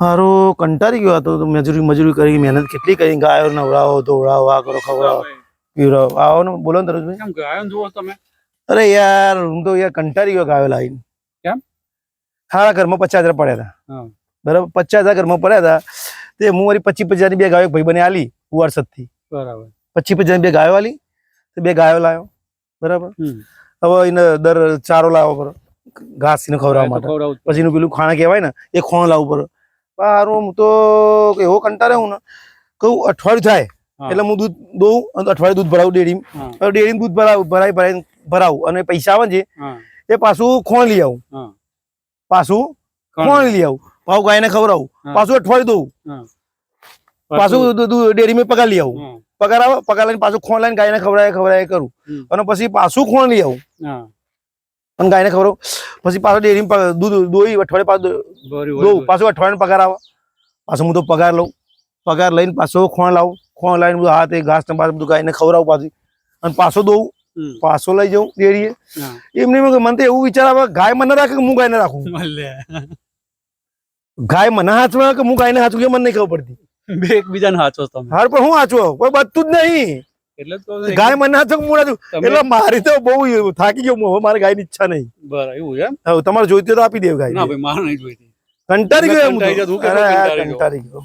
હારો કંટાળી ગયો હતો મજૂરી મજૂરી કરી મહેનત કેટલી કરી? ગાયો નવડાવો ધોવડાવો આ કરો ખવડાવો. પીવડાવો. આવો ને બોલો ને તરતભાઈ કેમ ગાયો જુઓ તમે? અરે યાર હું તો યાર કંટાળી ગયો ગાયો લાવીને. કેમ? હારા ઘરમાં પચાસ હજાર પડ્યા હતા. હા. બરાબર પચાસ હજાર ઘરમાં પડ્યા હતા. તે હું મારી પચીસ પચાસની બે ગાયો ભાઈ બને આલી થી બરાબર. પચીસ પચાસ બે ગાયો આલી તો બે ગાયો લાવ્યો બરાબર. હવે એને દર ચારો લાવ્યો પડે ઘાસ ને ખવડાવવા માટે. ખવડાવું પછી એનું પેલું ખાણા કહેવાય ને એ ખોણ લાવવું પડે. હારું હું તો એવો કંટાળે હું ને કહું અઠવાડિયું થાય એટલે હું દૂધ દઉં અને અઠવાડિયું દૂધ ભરાવું ડેરી ડેરી દૂધ ભરાવું ભરાય ભરાય ભરાવું. અને પૈસા આવે છે એ પાછું ખોણ લઈ આવું. પાછું ખોણ લઈ આવું. પાછું ગાયને ખવડાવું. પાછું અઠવાડિયું દઉં. પાછું દૂ- ડેરીમાં પગાર લઈ આવું. પગાર આવે પગાર લઈને પાછું ખોણ લઈને ગાયને ખવડાય ખવડાય કરું અને પછી પાછું ખોણ લઈ આવું. અને ગાયને ખબર પછી પાછો ડેરીમાં દૂધ દોઈ અઠવાડિયે પાછું દઉં પાછું અઠવાડિયાનો પગાર આવે. પાછો હું તો પગાર લઉં. પગાર લઈને પાછો ખોણ લાવું. ખોણ લાવીને બધું હાથે ઘાસ ને પાછું બધું ગાયને ખવડાવું પાછું. અને પાછો દઉં પાછો લઈ જાઉં ડેરીએ. એમને મને તો એવું વિચાર આવે ગાય મને રાખે કે હું ગાયને રાખું? ગાય મને હાચવા કે હું ગાયને હાચું કે મને નહીં ખબર પડતી? બે એકબીજાને હાચો તમે. હાર પણ હું હાચવો પણ બધું જ નહીં. ગાય મને હાચું તમે- એટલે મારી તો બહુ થાકી ગયો હવે મારે ગાયની ઈચ્છા નહીં. બરાબર એવું એમ? હવે તમારે જોઈતી તો આપી દેવ ના ગાય ભાઈ મારે નહીં જોઈતી. કંટાળી ગયો. કંટાળી ગયો.